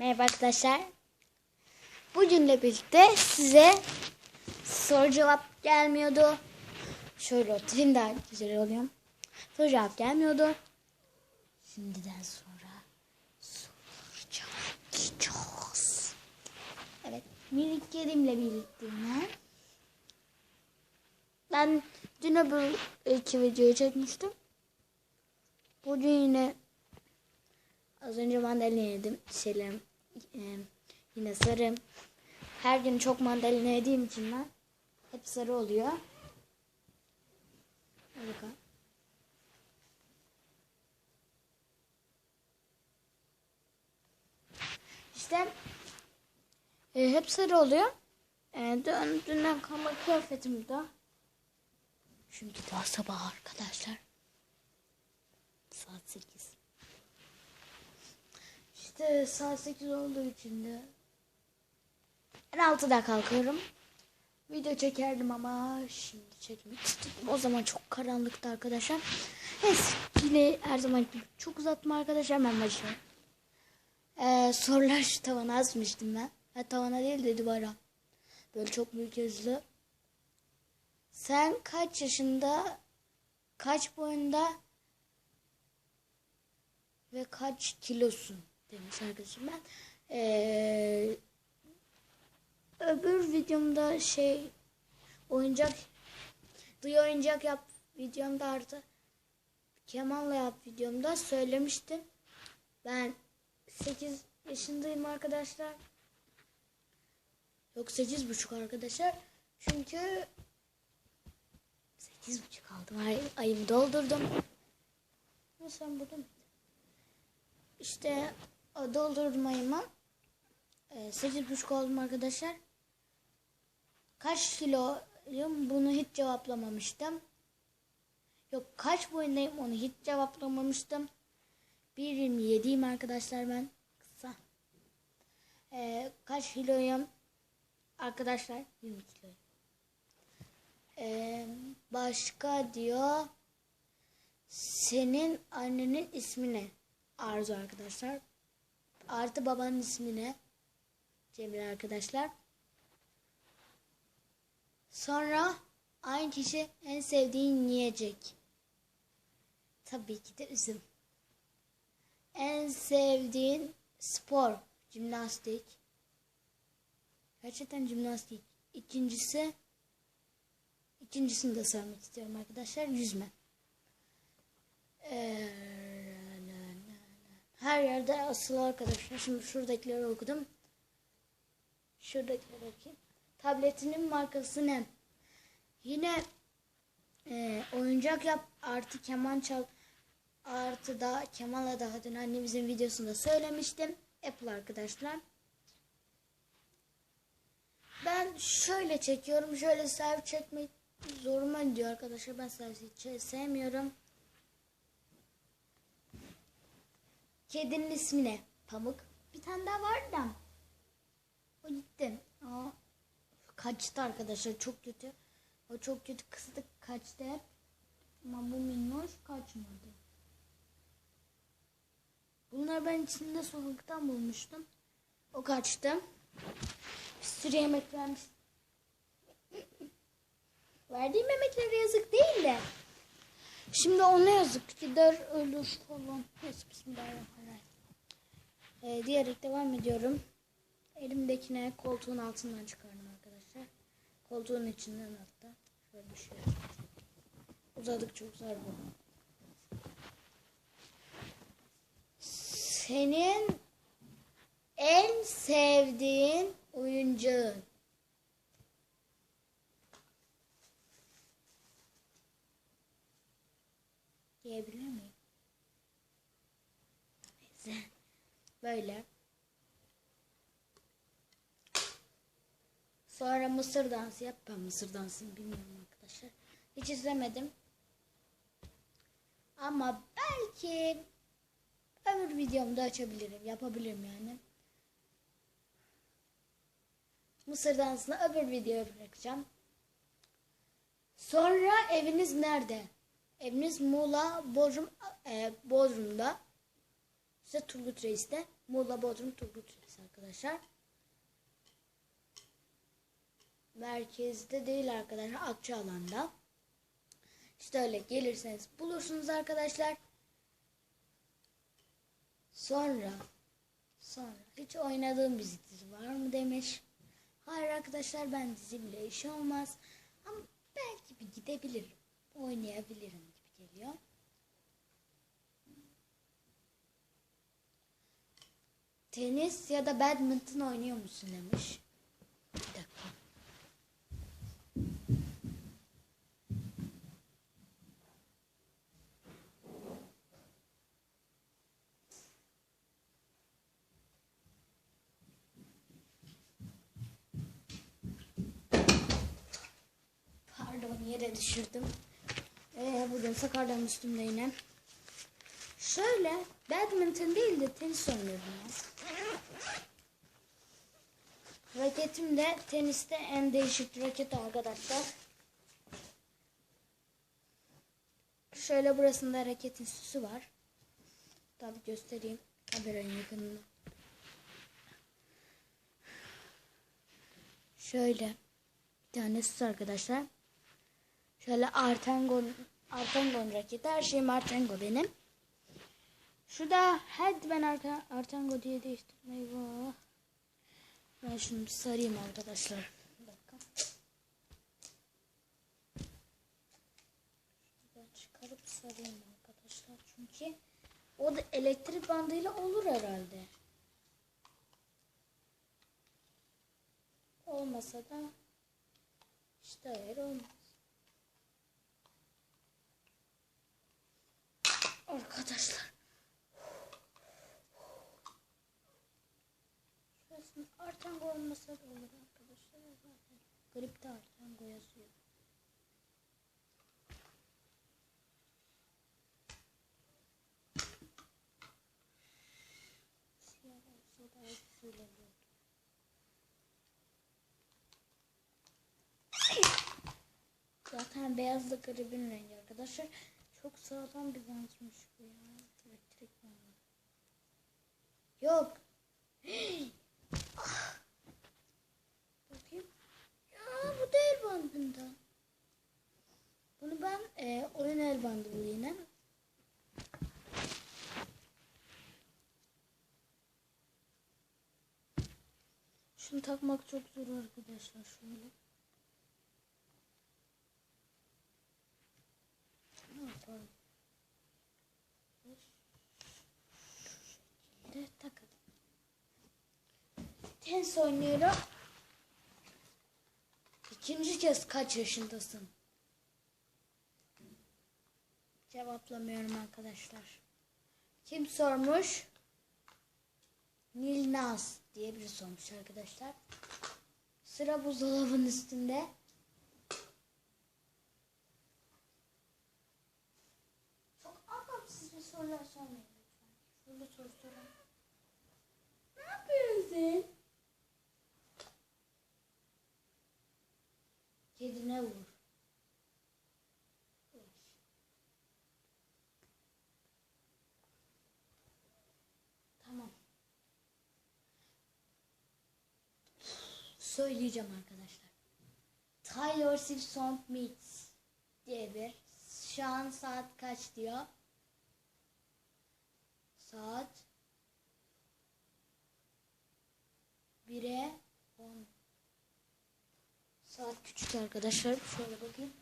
Merhaba arkadaşlar. Bugünle birlikte size soru cevap gelmiyordu. Şöyle oturayım daha güzel oluyor. Soru cevap gelmiyordu. Şimdiden sonra soru cevaplayacağız. Evet. Minik kedimle birlikte yine. Ben dün öbür iki videoyu çekmiştim. Bugün yine Az önce mandalina yedim. Şeylerim e, yine sarı. Her gün çok mandalina yediğim için ben hep sarı oluyor. Hadi. İşte e, hep sarı oluyor. E, dün, dünden kalma kıyafetim de. Çünkü daha sabah arkadaşlar. Saat 8. İşte saat 8 olduğu için de ben 6'da kalkıyorum. Video çekerdim ama şimdi çekmek istedim. O zaman çok karanlıktı arkadaşlar. Neyse yine her zaman çok uzatma arkadaşlar. Hemen başlıyorum. Ee, sorular şu tavana asmıştım ben. Ha, tavana değil de duvara. Böyle çok büyük yazılı. Sen kaç yaşında, kaç boyunda ve kaç kilosun demiş arkadaşım ben. Ee, öbür videomda şey oyuncak duyu oyuncak yap videomda artı kemanla yap videomda söylemiştim. Ben 8 yaşındayım arkadaşlar. Yok 8 buçuk arkadaşlar. Çünkü 8 buçuk aldım. Ay, ayımı doldurdum. Ama sen burada mı? İşte o doldurdum ayımı. Ee, sekiz buçuk oldum arkadaşlar. Kaç kiloyum bunu hiç cevaplamamıştım. Yok kaç boyundayım onu hiç cevaplamamıştım. 1.27'yim arkadaşlar ben. Kısa. Ee, kaç kiloyum? Arkadaşlar 20 kiloyum. Ee, başka diyor. Senin annenin ismi ne? Arzu arkadaşlar. Artı babanın ismi ne? Cemil arkadaşlar. Sonra aynı kişi en sevdiğin yiyecek. Tabii ki de üzüm. En sevdiğin spor, jimnastik. Gerçekten jimnastik. İkincisi, ikincisini de sormak istiyorum arkadaşlar. Yüzme. Ee, her yerde asılı arkadaşlar. Şimdi şuradakileri okudum. Şuradakileri okuyayım. Tabletinin markası ne? Yine e, oyuncak yap artı keman çal artı da kemanla da dün annemizin videosunda söylemiştim. Apple arkadaşlar. Ben şöyle çekiyorum. Şöyle selfie çekmek zoruma gidiyor arkadaşlar. Ben selfie sevmiyorum. Kedinin ismi ne? Pamuk. Bir tane daha vardı da. O gitti. Aa, kaçtı arkadaşlar. Çok kötü. O çok kötü kıstık kaçtı. Ama bu minnoş kaçmadı. Bunları ben içinde sokaktan bulmuştum. O kaçtı. Bir sürü yemek vermiş. Verdiğim yemeklere yazık değil de. Şimdi ona yazık gider ölür falan. Neyse bismillahirrahmanirrahim. Ee, diyerek devam ediyorum. Elimdekine koltuğun altından çıkardım arkadaşlar. Koltuğun içinden hatta. Şöyle şey. Uzadıkça uzar bu. Senin en sevdiğin oyuncağın. Böyle. Sonra mısır dansı yap. Ben mısır dansını bilmiyorum arkadaşlar. Hiç izlemedim. Ama belki öbür videomda açabilirim. Yapabilirim yani. Mısır dansını öbür videoya bırakacağım. Sonra eviniz nerede? Eviniz Muğla, Bodrum, e, Bodrum'da. İşte Turgut Reis'te. Muğla Bodrum Turgut Reis arkadaşlar. Merkezde değil arkadaşlar. Akçaalan'da. İşte öyle gelirseniz bulursunuz arkadaşlar. Sonra sonra hiç oynadığım bir dizi var mı demiş. Hayır arkadaşlar ben dizi bile işi olmaz. Ama belki bir gidebilirim. Oynayabilirim gibi geliyor. Tenis ya da badminton oynuyor musun demiş. Bir dakika. Pardon yere düşürdüm. Ee, bugün sakardan üstümde yine. Şöyle badminton değil de tenis oynuyorum ya. Raketim de teniste en değişik raket arkadaşlar. Şöyle burasında raketin süsü var. Tabi göstereyim kameranın yakınında. Şöyle bir tane süs arkadaşlar. Şöyle Artengon Artengon raketi. Her şeyim Artengo benim. Şurada Headman Arten, Artengo diye değiştirdim. Eyvah. Ben şunu bir sarayım arkadaşlar. Bir dakika. Şuradan çıkarıp sarayım arkadaşlar. Çünkü o da elektrik bandıyla olur herhalde. Olmasa da işte hayır olmaz. Arkadaşlar. Artango olmasa da olur arkadaşlar. Zaten gripte Artango yazıyor. Siyah olsa daha. Zaten beyaz da gribin rengi arkadaşlar. Çok sağlam bir bantmış bu ya. Elektrik bandı. Yok. Ah. Bakayım. Ya bu da el bandından. Bunu ben e, oyun el bandı bu yine. Takmak çok zor arkadaşlar şöyle. Ne yapalım? şekilde takalım. Tenis oynuyorum. İkinci kez kaç yaşındasın? Cevaplamıyorum arkadaşlar. Kim sormuş? Nilnaz diye biri sormuş arkadaşlar. Sıra buzdolabının üstünde. Çok anlamsız bir sorular sormayın lütfen. Şöyle soru sorun. Ne yapıyorsun? Söyleyeceğim arkadaşlar. Tyler Simpson Meets diye bir. Şu an saat kaç diyor? Saat 1'e 10. Saat küçük arkadaşlar. Şöyle bakayım.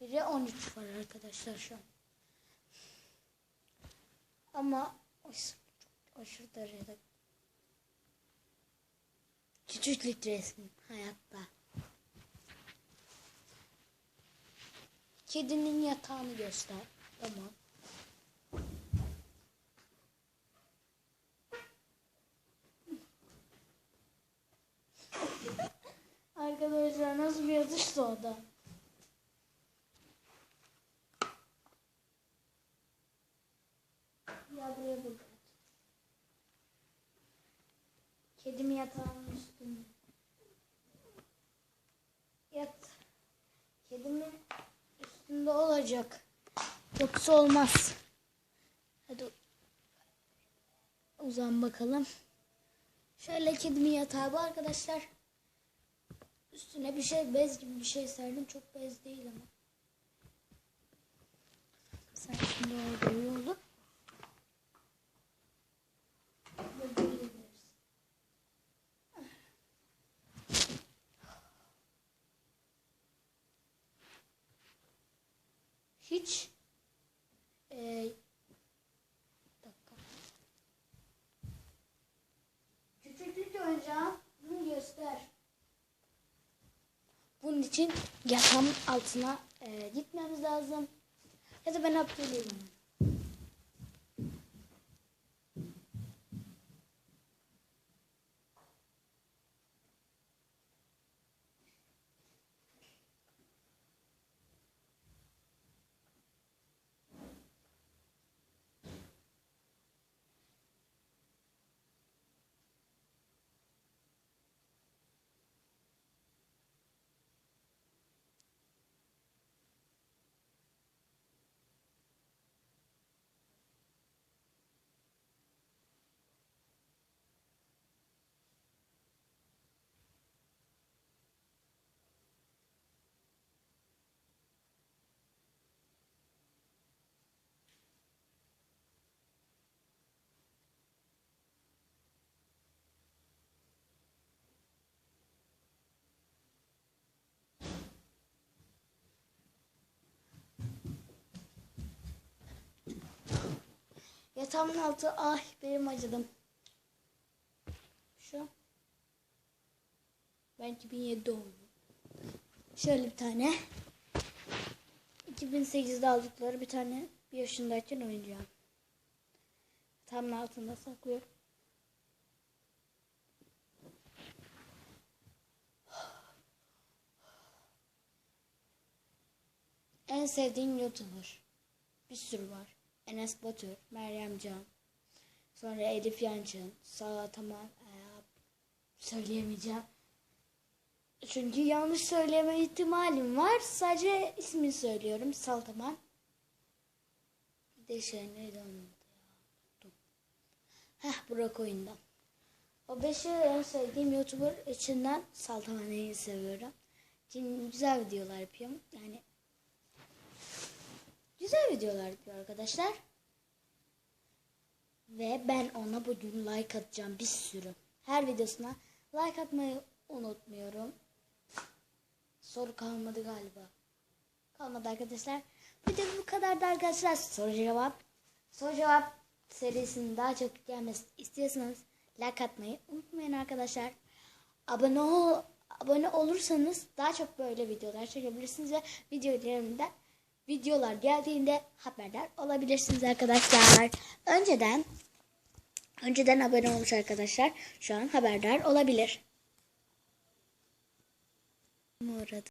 1'e 13 var arkadaşlar şu an. Ama aşırı derecede küçüklük resmim hayatta. Kedinin yatağını göster. Tamam. Arkadaşlar nasıl bir yatıştı o da. Ya buraya burada. Üstünde. Yat. Kedimin üstünde olacak. Yoksa olmaz. Hadi uzan bakalım. Şöyle kedimin yatağı bu arkadaşlar. Üstüne bir şey bez gibi bir şey serdim. Çok bez değil ama. Sen şimdi orada uyu olur. Ve böyle gideriz. Hiç bir dakika. Küçüklük oyuncağım. Bunu göster. Bunun için yatağın altına eee, gitmemiz lazım. Ya da ben atlayayım. Yatağımın altı ay benim acıdım. Şu. Ben 2007 doğumluyum. Şöyle bir tane. 2008'de aldıkları bir tane bir yaşındayken oyuncağım. Yatağımın altında saklıyorum. En sevdiğin YouTuber. Bir sürü var. Enes Batur, Meryem Can. Sonra Elif Yancın. Sağ tamam. Ee, söyleyemeyeceğim. Çünkü yanlış söyleme ihtimalim var. Sadece ismini söylüyorum. Saltaman. Bir de şey neydi onun adı. Heh Burak oyundan. O beşi en sevdiğim YouTuber içinden Saltaman'ı seviyorum. Şimdi güzel videolar yapıyorum. Yani güzel videolar yapıyor arkadaşlar. Ve ben ona bugün like atacağım bir sürü. Her videosuna like atmayı unutmuyorum. Soru kalmadı galiba. Kalmadı arkadaşlar. Video bu kadardı arkadaşlar. Soru cevap. Soru cevap serisinin daha çok gelmesi istiyorsanız like atmayı unutmayın arkadaşlar. Abone ol, abone olursanız daha çok böyle videolar çekebilirsiniz ve videolarımda videolar geldiğinde haberdar olabilirsiniz arkadaşlar. Önceden önceden abone olmuş arkadaşlar şu an haberdar olabilir. Orada.